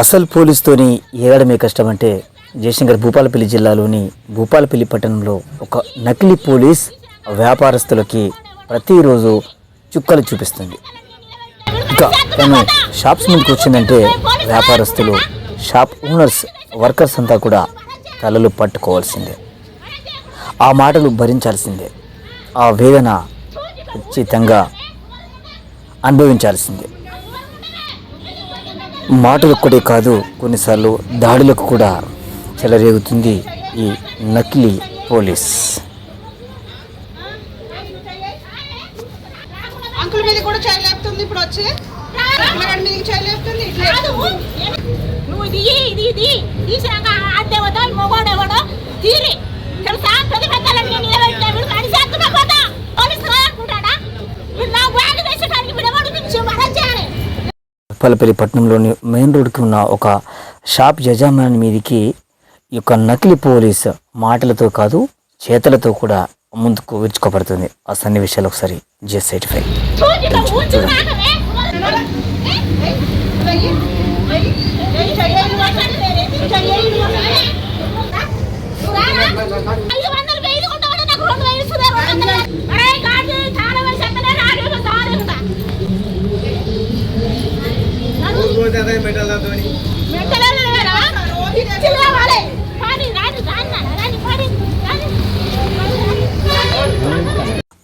అసలు పోలీస్తోని ఏగడమే కష్టం అంటే జయశంకర్ భూపాలపల్లి జిల్లాలోని భూపాలపల్లి పట్టణంలో ఒక నకిలీ పోలీస్ వ్యాపారస్తులకి ప్రతిరోజు చుక్కలు చూపిస్తుంది. ఇక తను షాప్స్ ముందుకు వచ్చిందంటే వ్యాపారస్తులు షాప్ ఓనర్స్ వర్కర్స్ అంతా కూడా తలలు పట్టుకోవాల్సిందే. ఆ మాటలు భరించాల్సిందే. ఆ వేదన ఖచ్చితంగా అనుభవించాల్సిందే. మాటలొక్కటే కాదు కొన్నిసార్లు దాడులకు కూడా చెలరేగుతుంది ఈ నకిలీ పోలీస్. తెలుసా పల్లపల్లి పట్టణంలోని మెయిన్ రోడ్కి ఉన్న ఒక షాప్ యజమాని మీదికి ఈ యొక్క నకిలీ పోలీస్ మాటలతో కాదు చేతలతో కూడా ముందుకు విరుచుకోబడుతుంది ఆ సన్నివేశాలు ఒకసారి జిఎస్ సైటిఫై చూచిక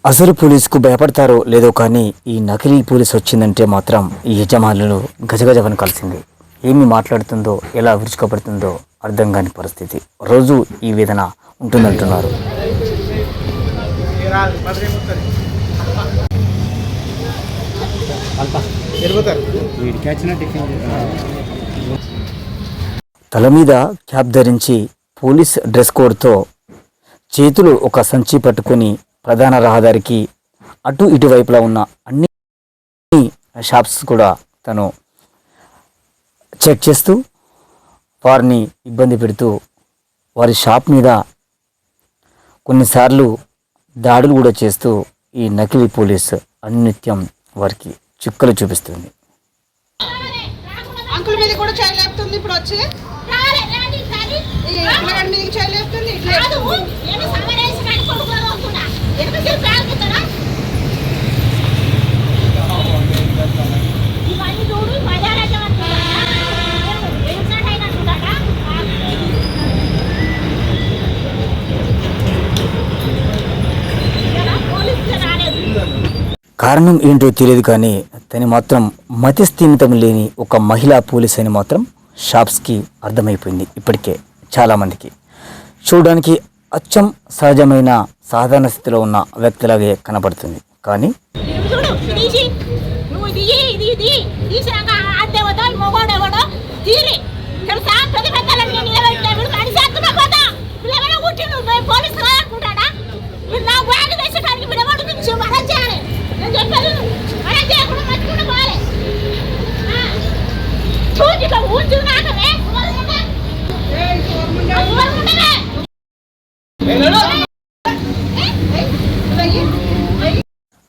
అసలు పోలీసుకు భయపడతారో లేదో కానీ ఈ నకిలీ పోలీస్ వచ్చిందంటే మాత్రం ఈ యజమానులు గజగజ వనకాల్సింది ఏమి మాట్లాడుతుందో ఎలా విరుచుకోబడుతుందో అర్థం కాని పరిస్థితి. రోజు ఈ వేదన ఉంటుందంటున్నారు. తల మీద క్యాప్ ధరించి పోలీస్ డ్రెస్ కోడ్తో చేతులు ఒక సంచి పట్టుకొని ప్రధాన రహదారికి అటు ఇటువైపులా ఉన్న అన్ని షాప్స్ కూడా తను చెక్ చేస్తూ వారిని ఇబ్బంది పెడుతూ వారి షాప్ మీద కొన్నిసార్లు దాడులు కూడా చేస్తూ ఈ నకిలీ పోలీస్ అన్నిత్యం వారికి చుక్కలు చూపిస్తుంది. అంకుల్ మీద కూడా చేయలేపుతుంది ఇప్పుడు వచ్చి. పిల్లగాడి మీదకి కారణం ఏంటో తెలియదు కానీ తను మాత్రం మతి స్థిమితం లేని ఒక మహిళా పోలీస్ అని మాత్రం షాప్స్కి అర్థమైపోయింది ఇప్పటికే చాలామందికి. చూడడానికి అచ్చం సహజమైన సాధారణ స్థితిలో ఉన్న వ్యక్తిలాగే కనపడుతుంది. కానీ చూడు తీసి.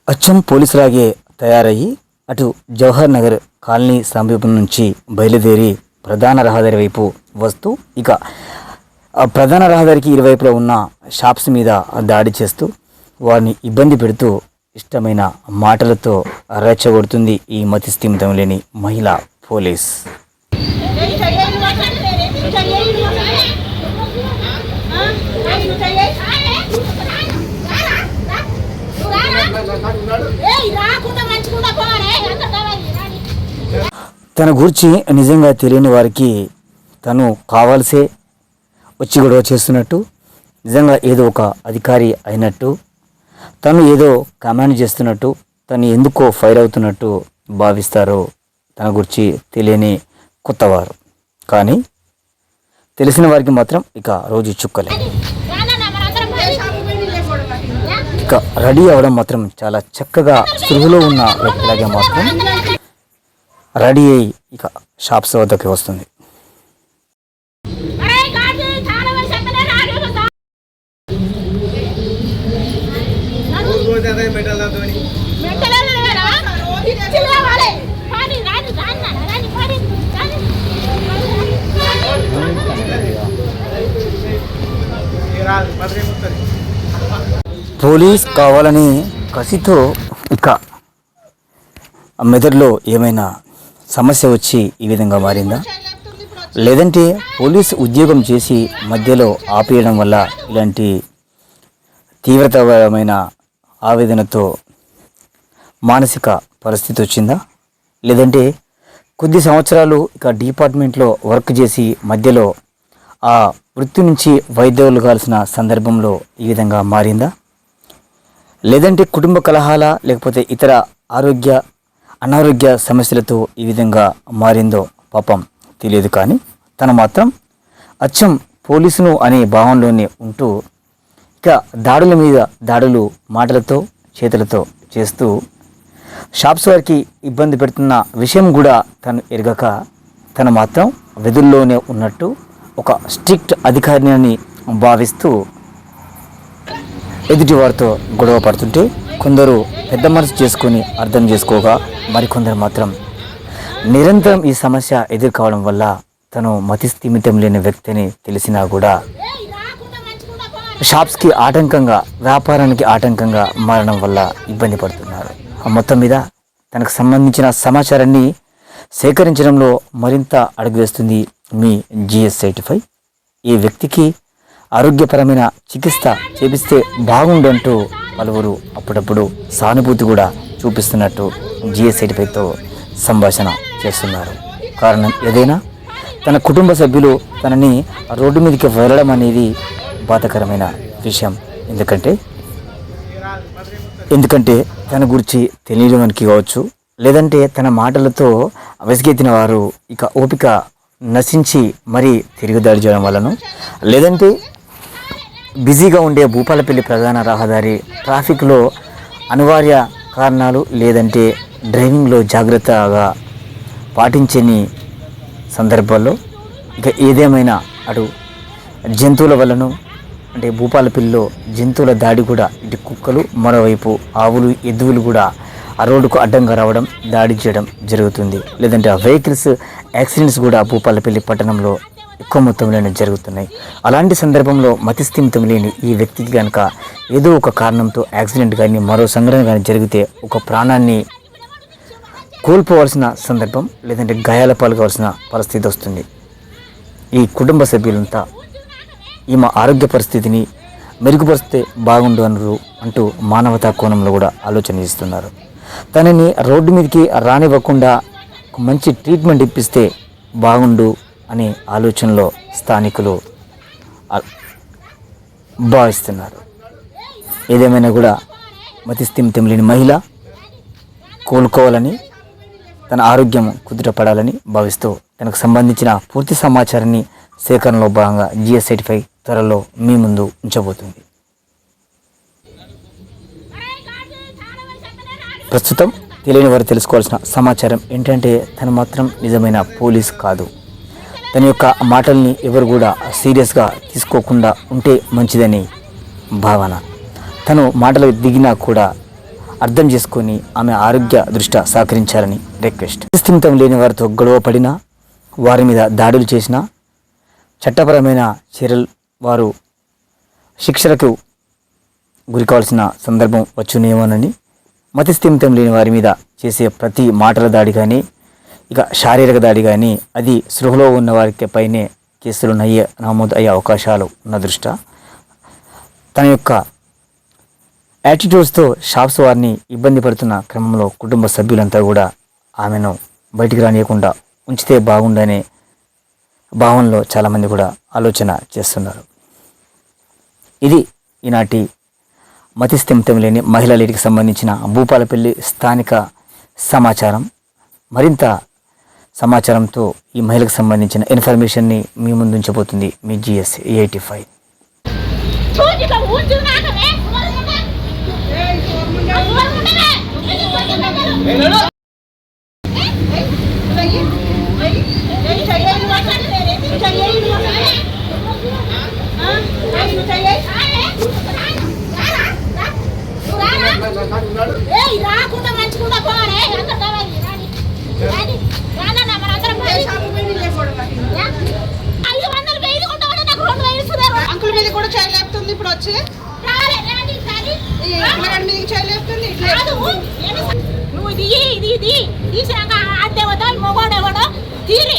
అచ్చం పోలీసులాగే తయారయ్యి అటు జవహర్ నగర్ కాలనీ సమీపం నుంచి బయలుదేరి ప్రధాన రహదారి వైపు వస్తూ ఇక ఆ ప్రధాన రహదారికి ఇరువైపులో ఉన్న షాప్స్ మీద దాడి చేస్తూ వారిని ఇబ్బంది పెడుతూ ఇష్టమైన మాటలతో రెచ్చగొడుతుంది ఈ మతిస్థిమితం లేని మహిళా పోలీస్ తన గురించి నిజంగా తెలియని వారికి తను కావాల్సే వచ్చి గొడవ చేస్తున్నట్టు నిజంగా ఏదో ఒక అధికారి అయినట్టు తను ఏదో కమాండ్ చేస్తున్నట్టు తను ఎందుకో ఫైర్ అవుతున్నట్టు భావిస్తారు తన గురించి తెలియని కొత్తవారు. కానీ తెలిసిన వారికి మాత్రం ఇక రోజు చుక్కలే. ఇక రెడీ అవ్వడం మాత్రం చాలా చక్కగా సులువులో ఉన్న వ్యక్తిలాగే మాత్రం రెడీ అయ్యి ఇక షాప్స్ వద్దకి వస్తుంది. పోలీస్ కావాలని కసితో ఇక మెదడులో ఏమైనా సమస్య వచ్చి ఈ విధంగా మారిందా? లేదంటే పోలీస్ ఉద్యోగం చేసి మధ్యలో ఆపేయడం వల్ల ఇలాంటి తీవ్రతరమైన ఆవేదనతో మానసిక పరిస్థితి వచ్చిందా? లేదంటే కొద్ది సంవత్సరాలు ఇక డిపార్ట్మెంట్లో వర్క్ చేసి మధ్యలో ఆ వృత్తి నుంచి వైద్యులు కాల్సిన సందర్భంలో ఈ విధంగా మారిందా? లేదంటే కుటుంబ కలహాల లేకపోతే ఇతర ఆరోగ్య అనారోగ్య సమస్యలతో ఈ విధంగా మారిందో పాపం తెలియదు కానీ తను మాత్రం అచ్చం పోలీసును అనే భావంలోనే ఉంటూ ఇక దాడుల మీద దాడులు మాటలతో చేతులతో చేస్తూ షాప్స్ వారికి ఇబ్బంది పెడుతున్న విషయం కూడా తను ఎరగక తను మాత్రం విధుల్లోనే ఉన్నట్టు ఒక స్ట్రిక్ట్ అధికారిని భావిస్తూ ఎదుటి వారితో గొడవ పడుతుంటే కొందరు పెద్ద మనసు చేసుకొని అర్థం చేసుకోగా మరికొందరు మాత్రం. నిరంతరం ఈ సమస్య ఎదుర్కోవడం వల్ల తను మతిస్థిమితం లేని వ్యక్తిని తెలిసినా కూడా షాప్స్కి ఆటంకంగా వ్యాపారానికి ఆటంకంగా మారడం వల్ల ఇబ్బంది పడుతున్నారు. ఆ మొత్తం మీద తనకు సంబంధించిన సమాచారాన్ని సేకరించడంలో మరింత అడుగు వేస్తుంది మీ జిఎస్ సైటిఫై ఈ వ్యక్తికి ఆరోగ్యపరమైన చికిత్స చేపిస్తే బాగుండంటూ పలువురు అప్పుడప్పుడు సానుభూతి కూడా చూపిస్తున్నట్టు జిఎస్ఐటిపైతో సంభాషణ చేస్తున్నారు. కారణం ఏదైనా? తన కుటుంబ సభ్యులు తనని రోడ్డు మీదకి వెళ్ళడం అనేది బాధకరమైన విషయం. ఎందుకంటే? ఎందుకంటే తన గురించి తెలియడానికి కావచ్చు లేదంటే తన మాటలతో విసిగెత్తిన వారు ఇక ఓపిక నశించి మరీ తిరుగుదాడి చేయడం వలన లేదంటే బిజీగా ఉండే భూపాలపల్లి ప్రధాన రహదారి ట్రాఫిక్లో అనివార్య కారణాలు లేదంటే డ్రైవింగ్లో జాగ్రత్తగా పాటించని సందర్భాల్లో ఇక ఏదేమైనా అటు జంతువుల వలన అంటే భూపాలపల్లిలో జంతువుల దాడి కూడా ఇటు కుక్కలు మరోవైపు ఆవులు ఎద్దువులు కూడా ఆ రోడ్డుకు అడ్డంగా రావడం దాడి చేయడం జరుగుతుంది. లేదంటే ఆ వెహికల్స్ యాక్సిడెంట్స్ కూడా భూపాలపల్లి పట్టణంలో ఎక్కువ మొత్తంలోనే జరుగుతున్నాయి. అలాంటి సందర్భంలో మతిస్థిమితం లేని ఈ వ్యక్తికి కనుక ఏదో ఒక కారణంతో యాక్సిడెంట్ కానీ మరో సంఘటన కానీ జరిగితే ఒక ప్రాణాన్ని కోల్పోవలసిన సందర్భం లేదంటే గాయాల పాల్గొవాల్సిన పరిస్థితి వస్తుంది. ఈ కుటుంబ సభ్యులంతా ఈమె ఆరోగ్య పరిస్థితిని మెరుగుపరిస్తే బాగుండు అనరు అంటూ మానవతా కోణంలో కూడా ఆలోచన చేస్తున్నారు. తనని రోడ్డు మీదకి రానివ్వకుండా మంచి ట్రీట్మెంట్ ఇప్పిస్తే బాగుండు అనే ఆలోచనలో స్థానికులు భావిస్తున్నారు. ఏదేమైనా కూడా మతిస్థిమితం లేని మహిళ కోలుకోవాలని తన ఆరోగ్యం కుదుటపడాలని భావిస్తూ తనకు సంబంధించిన పూర్తి సమాచారాన్ని సేకరణలో భాగంగా జిఎస్ సర్టిఫై త్వరలో మీ ముందు ఉంచబోతుంది. ప్రస్తుతం తెలియని వారు తెలుసుకోవాల్సిన సమాచారం ఏంటంటే తను మాత్రం నిజమైన పోలీస్ కాదు. తన యొక్క మాటల్ని ఎవరు కూడా సీరియస్గా తీసుకోకుండా ఉంటే మంచిదని భావన. తను మాటలు దిగినా కూడా అర్థం చేసుకొని ఆమె ఆరోగ్య దృష్ట్యా సహకరించాలని రిక్వెస్ట్. స్థిమితం లేని వారితో గొడవ పడినా వారి మీద దాడులు చేసినా చట్టపరమైన చర్యలు వారు శిక్షలకు గురి కావాల్సిన సందర్భం వచ్చునేమోనని మతిస్థిమితం లేని వారి మీద చేసే ప్రతి మాటల దాడి కానీ ఇక శారీరక దాడి కానీ అది సృహలో ఉన్న వారికి పైనే కేసులు నయ్యే నమోదు అయ్యే అవకాశాలు ఉన్న దృష్ట. తన యొక్క యాటిట్యూడ్స్తో షాప్స్ వారిని ఇబ్బంది పడుతున్న క్రమంలో కుటుంబ సభ్యులంతా కూడా ఆమెను బయటికి రానియకుండా ఉంచితే బాగుండనే భావనలో చాలామంది కూడా ఆలోచన చేస్తున్నారు. ఇది ఈనాటి మతిస్థిమితం లేని మహిళలకి సంబంధించిన భూపాలపల్లి స్థానిక సమాచారం. మరింత సమాచారంతో ఈ మహిళకు సంబంధించిన ఇన్ఫర్మేషన్ని మీ ముందు ఉంచబోతుంది మీ జిఎస్ ఎయిటీ ఫైవ్. నువ్వు ఇది ఇది ఇది. తీసినాక అద్దెవతో మొగోడెవడో? తీరి.